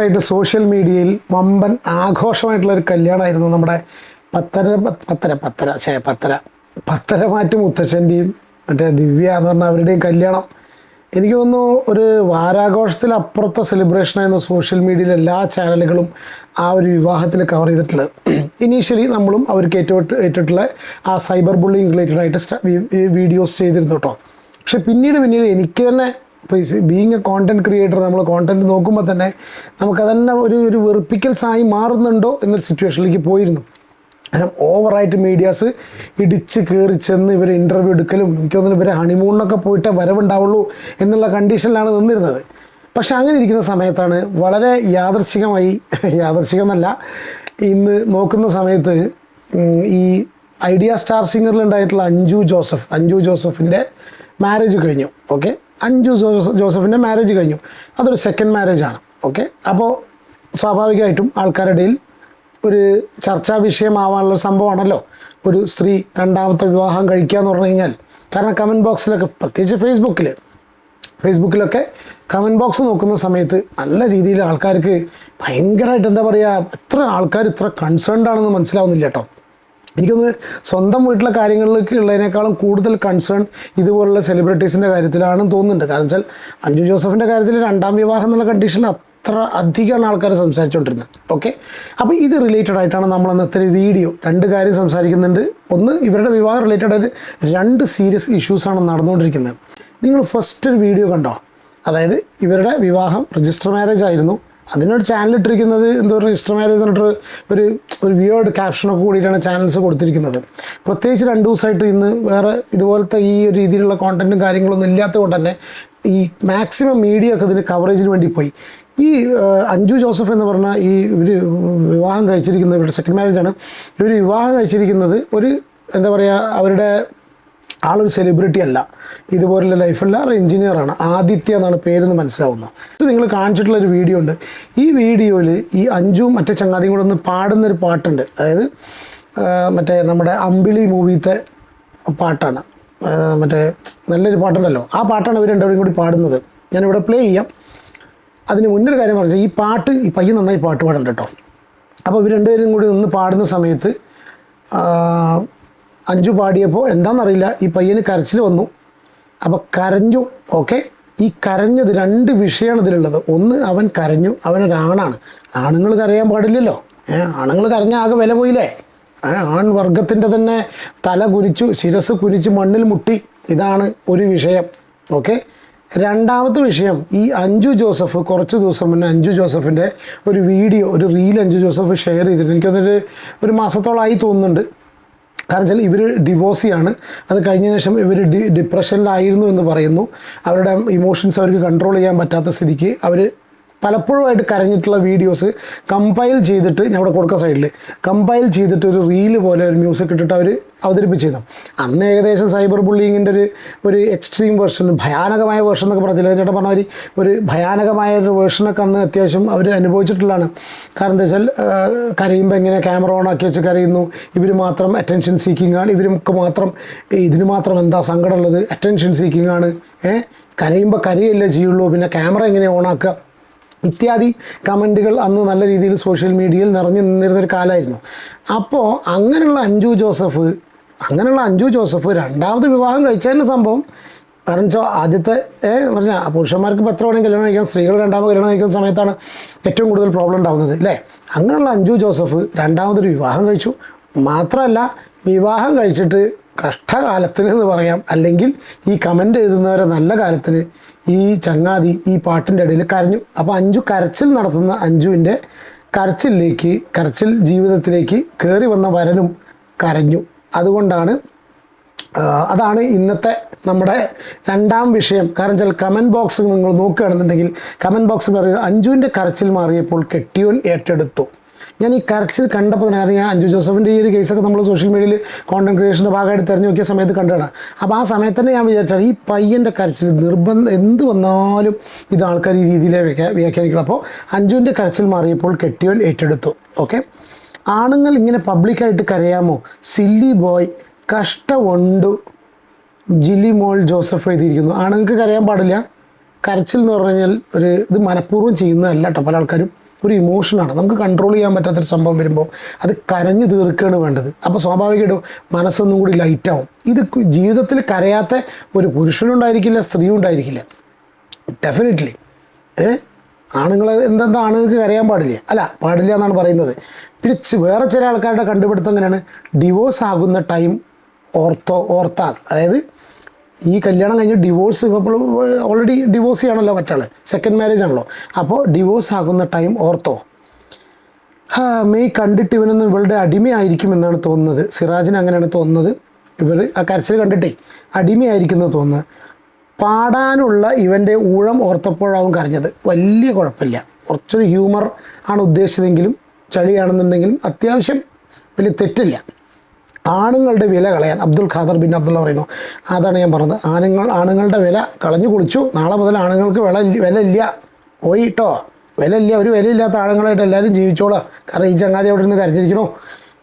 ദിവസമായിട്ട് സോഷ്യൽ മീഡിയയിൽ വമ്പൻ ആഘോഷമായിട്ടുള്ള ഒരു കല്യാണമായിരുന്നു നമ്മുടെ പത്തര പത്തര പത്തര ശേ പത്തര. പത്തര മാറ്റ് മുത്തച്ഛന്റെയും മറ്റേ ദിവ്യ എന്ന് പറഞ്ഞ അവരുടെയും കല്യാണം. എനിക്ക് തോന്നുന്നു ഒരു വാരാഘോഷത്തിലപ്പുറത്തെ സെലിബ്രേഷനായിരുന്നു സോഷ്യൽ മീഡിയയിലെ എല്ലാ ചാനലുകളും ആ ഒരു വിവാഹത്തിൽ കവർ ചെയ്തിട്ടുള്ളത് ഇനീഷ്യലി നമ്മളും അവർക്ക് ഏറ്റവും ഏറ്റിട്ടുള്ള ആ സൈബർ ബുള്ളിങ് റിലേറ്റഡ് ആയിട്ട് വീഡിയോസ് ചെയ്തിരുന്നു കേട്ടോ പക്ഷെ പിന്നീട് പിന്നീട് എനിക്ക് തന്നെ ഇപ്പോൾ ഈ ബീങ് എ കോണ്ടന്റ് ക്രിയേറ്റർ നമ്മൾ കോണ്ടന്റ് നോക്കുമ്പോൾ തന്നെ നമുക്കതന്നെ ഒരു ഒരു വെറുപ്പിക്കൽസായി മാറുന്നുണ്ടോ എന്നൊരു സിറ്റുവേഷനിലേക്ക് പോയിരുന്നു. കാരണം ഓവറായിട്ട് മീഡിയാസ് ഇടിച്ച് കയറി ചെന്ന് ഇവരെ ഇന്റർവ്യൂ എടുക്കലും എനിക്ക് തോന്നുന്നു ഇവരെ ഹണിമൂണിനൊക്കെ പോയിട്ട് വരവുണ്ടാവുള്ളൂ എന്നുള്ള കണ്ടീഷനിലാണ് നിന്നിരുന്നത്. പക്ഷെ അങ്ങനെ ഇരിക്കുന്ന സമയത്താണ് വളരെ യാദർശികമായി യാദർശികമെന്നല്ല ഇന്ന് നോക്കുന്ന സമയത്ത് ഈ ഐഡിയ സ്റ്റാർ സിംഗറിൽ ഉണ്ടായിട്ടുള്ള അഞ്ജു ജോസഫ് അഞ്ജു ജോസഫിന്റെ മാരേജ് കഴിഞ്ഞു. ഓക്കെ ജോസഫ് ജോസഫിന്റെ മാരേജ് കഴിഞ്ഞു. അതൊരു സെക്കൻഡ് മാരേജ് ആണ്. ഓക്കെ അപ്പോൾ സ്വാഭാവികമായിട്ടും ആൾക്കാരുടെ ഒരു ചർച്ചാ വിഷയമാവാനുള്ള സംഭവമാണല്ലോ. ഒരു സ്ത്രീ രണ്ടാമത്തെ വിവാഹം കഴിക്കുക എന്ന് പറഞ്ഞു കഴിഞ്ഞാൽ. കാരണം കമന്റ് ബോക്സിലൊക്കെ പ്രത്യേകിച്ച് ഫേസ്ബുക്കിൽ ഫേസ്ബുക്കിലൊക്കെ കമന്റ് ബോക്സ് നോക്കുന്ന സമയത്ത് നല്ല രീതിയിൽ ആൾക്കാർക്ക് ഭയങ്കരമായിട്ട് എന്താ പറയുക എത്ര ആൾക്കാർ ഇത്ര കൺസേൺഡ് ആണെന്ന് മനസ്സിലാവുന്നില്ല കേട്ടോ എനിക്കൊന്ന് സ്വന്തം വീട്ടിലെ കാര്യങ്ങളിലേക്ക് ഉള്ളതിനേക്കാളും കൂടുതൽ കൺസേൺ ഇതുപോലുള്ള സെലിബ്രിറ്റീസിന്റെ കാര്യത്തിലാണെന്ന് തോന്നുന്നുണ്ട്. കാരണം വെച്ചാൽ അഞ്ജു ജോസഫിന്റെ കാര്യത്തിൽ രണ്ടാം വിവാഹം എന്നുള്ള കണ്ടീഷൻ അത്ര അധികമാണ് ആൾക്കാർ സംസാരിച്ചുകൊണ്ടിരുന്നത് ഓക്കെ അപ്പോൾ ഇത് റിലേറ്റഡ് ആയിട്ടാണ് നമ്മൾ അന്നത്തെ വീഡിയോ രണ്ട് കാര്യം സംസാരിക്കുന്നുണ്ട്. ഒന്ന് ഇവരുടെ വിവാഹം റിലേറ്റഡ് ആയിട്ട് രണ്ട് സീരിയസ് ഇഷ്യൂസാണ് നടന്നുകൊണ്ടിരിക്കുന്നത്. നിങ്ങൾ ഫസ്റ്റ് ഒരു വീഡിയോ കണ്ടോ? അതായത് ഇവരുടെ വിവാഹം രജിസ്റ്റർ മാരേജ് ആയിരുന്നു. അതിനൊരു ചാനൽ ഇട്ടിരിക്കുന്നത് എന്തോ രജിസ്റ്റർ മാരേജ് എന്നിട്ട് ഒരു ഒരു വിയേർഡ് ക്യാപ്ഷനൊക്കെ കൂടിയിട്ടാണ് ചാനൽസ് കൊടുത്തിരിക്കുന്നത്. പ്രത്യേകിച്ച് രണ്ട് ദിവസമായിട്ട് ഇന്ന് വേറെ ഇതുപോലത്തെ ഈ ഒരു രീതിയിലുള്ള കോണ്ടന്റും കാര്യങ്ങളൊന്നും ഇല്ലാത്തത് കൊണ്ട് തന്നെ ഈ മാക്സിമം മീഡിയ ഒക്കെ ഇതിന് കവറേജിന് വേണ്ടി പോയി. ഈ അഞ്ജു ജോസഫ് എന്ന് പറഞ്ഞ ഈ ഇവർ വിവാഹം കഴിച്ചിരിക്കുന്നത് ഇവരുടെ സെക്കൻഡ് മാരേജാണ് ഇവർ വിവാഹം കഴിച്ചിരിക്കുന്നത് ഒരു എന്താ പറയുക അവരുടെ ആളൊരു സെലിബ്രിറ്റി അല്ല. ഇതുപോലുള്ള ലൈഫല്ല ഒരു എഞ്ചിനീയറാണ് ആദിത്യ എന്നാണ് പേരെന്ന് മനസ്സിലാവുന്നത് നിങ്ങൾ കാണിച്ചിട്ടുള്ള ഒരു വീഡിയോ ഉണ്ട്. ഈ വീഡിയോയിൽ ഈ അഞ്ചും മറ്റേ ചങ്ങാതിയും കൂടെ ഒന്ന് പാടുന്നൊരു പാട്ടുണ്ട്. അതായത് മറ്റേ നമ്മുടെ അമ്പിളി മൂവിത്തെ പാട്ടാണ്. മറ്റേ നല്ലൊരു പാട്ടുണ്ടല്ലോ. ആ പാട്ടാണ് ഇവർ രണ്ടുപേരും കൂടി പാടുന്നത്. ഞാനിവിടെ പ്ലേ ചെയ്യാം. അതിന് മുന്നൊരു കാര്യം പറഞ്ഞു ഈ പാട്ട് ഈ പയ്യൻ നന്നായി പാട്ട് പാടുന്നുണ്ട് കേട്ടോ. അപ്പോൾ ഇവർ രണ്ടുപേരും കൂടി നിന്ന് പാടുന്ന സമയത്ത് അഞ്ചു പാടിയപ്പോൾ എന്താണെന്നറിയില്ല ഈ പയ്യന് കരച്ചിൽ വന്നു. അപ്പോൾ കരഞ്ഞു. ഓക്കെ? ഈ കരഞ്ഞത് രണ്ട് വിഷയമാണ് ഇതിലുള്ളത്. ഒന്ന് അവൻ കരഞ്ഞു. അവനൊരാണാണ് ആണുങ്ങൾ കരയാൻ പാടില്ലല്ലോ. ആണുങ്ങൾ കരഞ്ഞ ആകെ വില പോയില്ലേ? ആൺവർഗത്തിന്റെ ആൺ വർഗത്തിന്റെ തന്നെ തല കുനിച്ചു ശിരസ് കുനിച്ച് മണ്ണിൽ മുട്ടി. ഇതാണ് ഒരു വിഷയം. ഓക്കെ? രണ്ടാമത്തെ വിഷയം ഈ അഞ്ചു ജോസഫ് കുറച്ച് ദിവസം മുന്നേ അഞ്ചു ജോസഫിന്റെ ഒരു വീഡിയോ ഒരു റീൽ അഞ്ചു ജോസഫ് ഷെയർ ചെയ്തിരുന്നു. എനിക്കതൊരു ഒരു മാസത്തോളമായി തോന്നുന്നുണ്ട്. കാരണം വെച്ചാൽ ഇവർ ഡിവോഴ്സിയാണ് അത് കഴിഞ്ഞ ശേഷം ഇവർ ഡി ഡിപ്രഷനിലായിരുന്നു എന്ന് പറയുന്നു. അവരുടെ ഇമോഷൻസ് അവർക്ക് കൺട്രോൾ ചെയ്യാൻ പറ്റാത്ത സ്ഥിതിക്ക് അവർ പലപ്പോഴുമായിട്ട് കരഞ്ഞിട്ടുള്ള വീഡിയോസ് കമ്പൈൽ ചെയ്തിട്ട് ഞാൻ ഇവിടെ കൊടുക്കുക സൈഡിൽ കമ്പൈൽ ചെയ്തിട്ട് ഒരു റീൽ പോലെ ഒരു മ്യൂസിക് ഇട്ടിട്ട് അവർ അവതരിപ്പിച്ചിരുന്നു. അന്ന് ഏകദേശം സൈബർ ബുള്ളിങ്ങിന്റെ ഒരു ഒരു എക്സ്ട്രീം വേർഷൻ ഭയാനകമായ വേർഷൻ എന്നൊക്കെ പറഞ്ഞില്ല? ചേട്ടൻ പറഞ്ഞ മാതിരി ഒരു ഭയാനകമായ ഒരു വേർഷനൊക്കെ അന്ന് അത്യാവശ്യം അവർ അനുഭവിച്ചിട്ടുള്ളതാണ്. കാരണം എന്താ വെച്ചാൽ കരയുമ്പോൾ എങ്ങനെ ക്യാമറ ഓൺ ആക്കി വെച്ച് കരയുന്നു? ഇവർ മാത്രം അറ്റൻഷൻ സീക്കിംഗ് ആണ്. ഇവർക്ക് മാത്രം ഇതിന് മാത്രം എന്താ സങ്കടമുള്ളത് അറ്റൻഷൻ സീക്കിംഗ് ആണ്. ഏഹ് കരയുമ്പോൾ കരയല്ലേ ചെയ്യുള്ളൂ. പിന്നെ ക്യാമറ എങ്ങനെ ഓണാക്കുക ഇത്യാദി കമന്റുകൾ അന്ന് നല്ല രീതിയിൽ സോഷ്യൽ മീഡിയയിൽ നിറഞ്ഞു നിന്നിരുന്നൊരു കാലമായിരുന്നു. അപ്പോൾ അങ്ങനെയുള്ള അഞ്ജു ജോസഫ് അങ്ങനെയുള്ള അഞ്ജു ജോസഫ് രണ്ടാമത് വിവാഹം കഴിച്ചതിന്റെ സംഭവം കാരണം വെച്ചാൽ ആദ്യത്തെ പറഞ്ഞാൽ പുരുഷന്മാർക്ക് ഇപ്പോൾ എത്ര വേണമെങ്കിൽ കല്യാണം കഴിക്കാം സ്ത്രീകൾ രണ്ടാമത് കല്യാണം കഴിക്കുന്ന സമയത്താണ് ഏറ്റവും കൂടുതൽ പ്രോബ്ലം ഉണ്ടാകുന്നത് അല്ലേ അങ്ങനെയുള്ള അഞ്ജു ജോസഫ് രണ്ടാമതൊരു വിവാഹം കഴിച്ചു. മാത്രമല്ല വിവാഹം കഴിച്ചിട്ട് കഷ്ടകാലത്തിന് എന്ന് പറയാം. അല്ലെങ്കിൽ ഈ കമന്റ് എഴുതുന്നവരെ നല്ല കാലത്തിന് ഈ ചങ്ങാതി ഈ പാട്ടിന്റെ ഇടയിൽ കരഞ്ഞു. അപ്പോൾ അഞ്ചു കരച്ചിൽ നടത്തുന്ന അഞ്ജുവിന്റെ കരച്ചിലേക്ക് കരച്ചിൽ ജീവിതത്തിലേക്ക് കയറി വന്ന വരനും കരഞ്ഞു. അതുകൊണ്ടാണ് അതാണ് ഇന്നത്തെ നമ്മുടെ രണ്ടാം വിഷയം. കാരണം വെച്ചാൽ കമന്റ് ബോക്സ് നിങ്ങൾ നോക്കുകയാണെന്നുണ്ടെങ്കിൽ കമന്റ് ബോക്സിൽ പറയുന്നത് അഞ്ജുവിന്റെ കരച്ചിൽ മാറിയപ്പോൾ കെട്ടിയോൻ ഏറ്റെടുത്തു. ഞാൻ ഈ കരച്ചിൽ കണ്ടപ്പോൾ തന്നെ ഞാൻ അഞ്ജു ജോസഫിന്റെ ഈ ഒരു കേസൊക്കെ നമ്മൾ സോഷ്യൽ മീഡിയയിൽ കോണ്ടന്റ് ക്രിയേഷന്റെ ഭാഗമായിട്ട് തിരഞ്ഞു നോക്കിയ സമയത്ത് കണ്ടതാണ്. അപ്പോൾ ആ സമയത്ത് തന്നെ ഞാൻ വിചാരിച്ചാണ് ഈ പയ്യന്റെ കരച്ചിൽ നിർബന്ധം എന്ത് വന്നാലും ഇത് ആൾക്കാർ ഈ രീതിയിലേ വ്യാഖ്യാ- വ്യാഖ്യാനിക്കണം അപ്പോൾ അഞ്ജുവിന്റെ കരച്ചിൽ മാറിയപ്പോൾ കെട്ടിയോൻ ഏറ്റെടുത്തു. ഓക്കെ? ആണുങ്ങൾ ഇങ്ങനെ പബ്ലിക്കായിട്ട് കരയാമോ? സില്ലി ബോയ് കഷ്ടമുണ്ടു ജില്ലി മോൾ ജോസഫ് എഴുതിയിരിക്കുന്നു. ആണുങ്ങൾക്ക് കരയാൻ പാടില്ല. കരച്ചിൽ എന്ന് പറഞ്ഞു കഴിഞ്ഞാൽ ഒരു ഇത് മനഃപൂർവം ചെയ്യുന്നതല്ല കേട്ടോ പല ആൾക്കാരും. ഒരു ഇമോഷനാണ് നമുക്ക് കൺട്രോൾ ചെയ്യാൻ പറ്റാത്തൊരു സംഭവം വരുമ്പോൾ അത് കരഞ്ഞു തീർക്കുകയാണ് വേണ്ടത്. അപ്പോൾ സ്വാഭാവികമായിട്ടും മനസ്സൊന്നും കൂടി ലൈറ്റാവും ഇത് ജീവിതത്തിൽ കരയാത്ത ഒരു പുരുഷനുണ്ടായിരിക്കില്ല സ്ത്രീയും ഉണ്ടായിരിക്കില്ല. ഡെഫിനറ്റ്ലി ഏ? ആണുങ്ങൾ എന്തെന്താ ആണുങ്ങൾക്ക് കരയാൻ പാടില്ല. അല്ല പാടില്ല എന്നാണ് പറയുന്നത്. പിന്നെ വേറെ ചില ആൾക്കാരുടെ കണ്ടുപിടുത്തം എങ്ങനെയാണ്? ഡിവോഴ്സ് ആകുന്ന ടൈം ഓർത്തോ ഓർത്താൽ. അതായത് ഈ കല്യാണം കഴിഞ്ഞ് ഡിവോഴ്സ് ഇപ്പോൾ ഓൾറെഡി ഡിവോഴ്സ് ചെയ്യണമല്ലോ മറ്റാൾ സെക്കൻഡ് മാരേജ് ആണല്ലോ. അപ്പോൾ ഡിവോഴ്സ് ആകുന്ന ടൈം ഓർത്തോ? മെയ് കണ്ടിട്ട് ഇവനൊന്നും ഇവളുടെ അടിമയായിരിക്കും എന്നാണ് തോന്നുന്നത്. സിറാജിന് അങ്ങനെയാണ് തോന്നുന്നത്. ഇവർ ആ കരച്ചിൽ കണ്ടിട്ടേ അടിമയായിരിക്കുന്നു തോന്നുന്നത്. പാടാനുള്ള ഇവന്റെ ഊഴം ഓർത്തപ്പോഴാവും കരഞ്ഞത്. വലിയ കുഴപ്പമില്ല. കുറച്ചൊരു ഹ്യൂമർ ആണ് ഉദ്ദേശിച്ചതെങ്കിലും ചളിയാണെന്നുണ്ടെങ്കിലും അത്യാവശ്യം വലിയ തെറ്റില്ല. ആണുങ്ങളുടെ വില കളയാൻ അബ്ദുൽ ഖാദർ ബിൻ അബ്ദുള്ള പറയുന്നു. അതാണ് ഞാൻ പറഞ്ഞത്. ആണുങ്ങൾ ആണുങ്ങളുടെ വില കളഞ്ഞു കുളിച്ചു. നാളെ മുതൽ ആണുങ്ങൾക്ക് വില വില ഇല്ല. പോയി കേട്ടോ വില ഇല്ല ഒരു വിലയില്ലാത്ത ആണുങ്ങളായിട്ട് എല്ലാവരും ജീവിച്ചോളാം. കാരണം ഈ ചങ്ങാതി അവിടെ നിന്ന് കരഞ്ഞിരിക്കണോ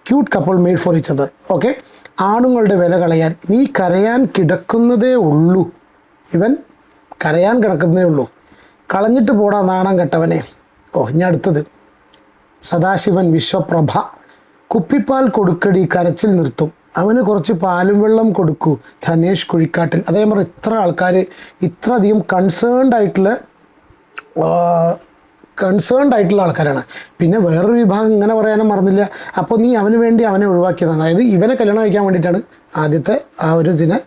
cute couple made for each other okay ആണുങ്ങളുടെ വില കളയാൻ നീ കരയാൻ കിടക്കുന്നതേ ഉള്ളൂ. ഇവൻ കരയാൻ കിടക്കുന്നതേ ഉള്ളൂ. കളഞ്ഞിട്ട് പോടാ നാണം കെട്ടവനെ. ഓ ഇനി അടുത്തത്. സദാശിവൻ വിശ്വപ്രഭ. കുപ്പിപ്പാൽ കൊടുക്കടി കരച്ചിൽ നിർത്തും. അവന് കുറച്ച് പാലും വെള്ളം കൊടുക്കൂ ധനേഷ് കുഴിക്കാട്ടിൽ. അതേ പറഞ്ഞ ഇത്ര ആൾക്കാർ ഇത്ര അധികം കൺസേൺഡ് ആയിട്ടുള്ള കൺസേൺഡ് ആയിട്ടുള്ള ആൾക്കാരാണ്. പിന്നെ വേറൊരു വിഭാഗം ഇങ്ങനെ പറയാനും മറന്നില്ല. അപ്പോൾ നീ അവന് വേണ്ടി അവനെ ഒഴിവാക്കിയതാണ് അതായത് ഇവനെ കല്യാണം കഴിക്കാൻ വേണ്ടിയിട്ടാണ് ആദ്യത്തെ ആ ഒരു ഇതിനെ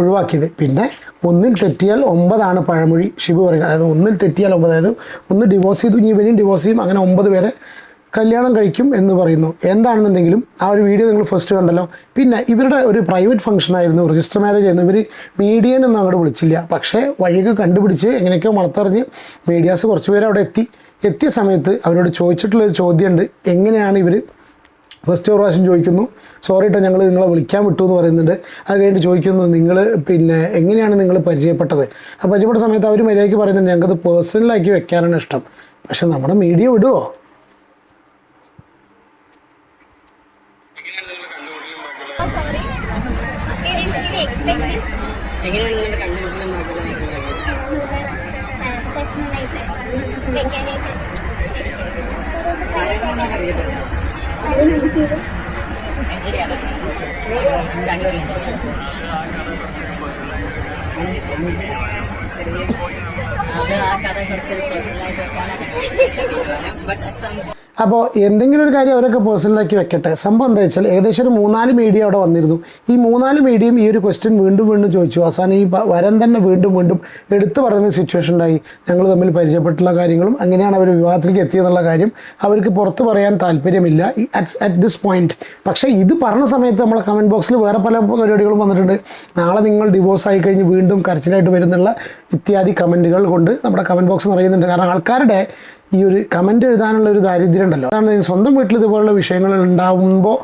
ഒഴിവാക്കിയത്. പിന്നെ ഒന്നിൽ തെറ്റിയാൽ ഒമ്പതാണ് പഴമൊഴി ഷിബു പറയുന്നത്. അതായത് ഒന്നിൽ തെറ്റിയാൽ ഒമ്പത്. അതായത് ഒന്ന് ഡിവോഴ്സ് ചെയ്തു ഇനി ഇവനും ഡിവോഴ്സ് ചെയ്യും. അങ്ങനെ ഒമ്പത് പേരെ കല്യാണം കഴിക്കും എന്ന് പറയുന്നു. എന്താണെന്നുണ്ടെങ്കിലും ആ ഒരു വീഡിയോ നിങ്ങൾ ഫസ്റ്റ് കണ്ടല്ലോ. പിന്നെ ഇവരുടെ ഒരു പ്രൈവറ്റ് ഫംഗ്ഷൻ ആയിരുന്നു. രജിസ്റ്റർ മാരേജ് ആയിരുന്നു. ഇവർ മീഡിയൻ ഒന്നും അങ്ങോട്ട് വിളിച്ചില്ല. പക്ഷേ വഴിയൊക്കെ കണ്ടുപിടിച്ച് എങ്ങനെയൊക്കെയോ മണത്തറിഞ്ഞ് മീഡിയാസ് കുറച്ച് പേര് അവിടെ എത്തി. എത്തിയ സമയത്ത് അവരോട് ചോദിച്ചിട്ടുള്ളൊരു ചോദ്യമുണ്ട്. എങ്ങനെയാണ് ഇവർ ഫസ്റ്റ് ഒരു പ്രാവശ്യം ചോദിക്കുന്നു. സോറി കേട്ടോ ഞങ്ങൾ നിങ്ങളെ വിളിക്കാൻ വിട്ടു എന്ന് പറയുന്നുണ്ട്. അത് കഴിഞ്ഞിട്ട് ചോദിക്കുന്നു നിങ്ങൾ പിന്നെ എങ്ങനെയാണ് നിങ്ങൾ പരിചയപ്പെട്ടത്? ആ പരിചയപ്പെട്ട സമയത്ത് അവർ മര്യാദയ്ക്ക് പറയുന്നുണ്ട് ഞങ്ങൾക്കത് പേഴ്സണലാക്കി വെക്കാനാണ് ഇഷ്ടം. പക്ഷെ നമ്മുടെ മീഡിയ വിടുമോ എങ്ങനെയാണ് നിങ്ങളുടെ കണ്ടുപിടിക്കലും ആ കഥ കുറച്ച് പേഴ്സണലായിട്ട് വെക്കാനാണ് ബട്ട് സം അപ്പോൾ എന്തെങ്കിലും ഒരു കാര്യം അവരൊക്കെ പേഴ്സണലാക്കി വെക്കട്ടെ. സംഭവം എന്താ വെച്ചാൽ ഏകദേശം ഒരു മൂന്നാൽ മീഡിയ അവിടെ വന്നിരുന്നു. ഈ മൂന്നാൽ മീഡിയയും ഈ ഒരു ക്വസ്റ്റ്യൻ വീണ്ടും വീണ്ടും ചോദിച്ചു. അവസാനം ഈ വരം തന്നെ വീണ്ടും വീണ്ടും എടുത്തു പറയുന്ന സിറ്റുവേഷൻ ഉണ്ടായി. ഞങ്ങൾ തമ്മിൽ പരിചയപ്പെട്ടുള്ള കാര്യങ്ങളും അങ്ങനെയാണ് അവർ വിവാഹത്തിലേക്ക് എത്തിയെന്നുള്ള കാര്യം അവർക്ക് പുറത്ത് പറയാൻ താല്പര്യമില്ല. അറ്റ് ദിസ് പോയിന്റ് പക്ഷേ ഇത് പറഞ്ഞ സമയത്ത് നമ്മളെ കമന്റ് ബോക്സിൽ വേറെ പല പരിപാടികളും വന്നിട്ടുണ്ട്. നാളെ നിങ്ങൾ ഡിവോഴ്സ് ആയി കഴിഞ്ഞ് വീണ്ടും കരച്ചിലായിട്ട് വരുന്നുള്ള ഇത്യാദി കമന്റുകൾ കൊണ്ട് നമ്മുടെ കമന്റ് ബോക്സ് നിറയുന്നുണ്ട്. കാരണം ആൾക്കാരുടെ ഈ ഒരു കമന്റ് എഴുതാനുള്ള ഒരു ദാരിദ്ര്യം ഉണ്ടല്ലോ അതാണ് സ്വന്തം വീട്ടിൽ ഇതുപോലുള്ള വിഷയങ്ങൾ ഉണ്ടാകുമ്പോൾ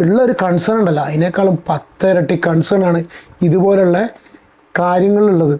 ഉള്ള ഒരു കൺസേൺ ഉണ്ടല്ലോ. അതിനേക്കാളും പത്തിരട്ടി കൺസേൺ ആണ് ഇതുപോലുള്ള കാര്യങ്ങളിലുള്ളത്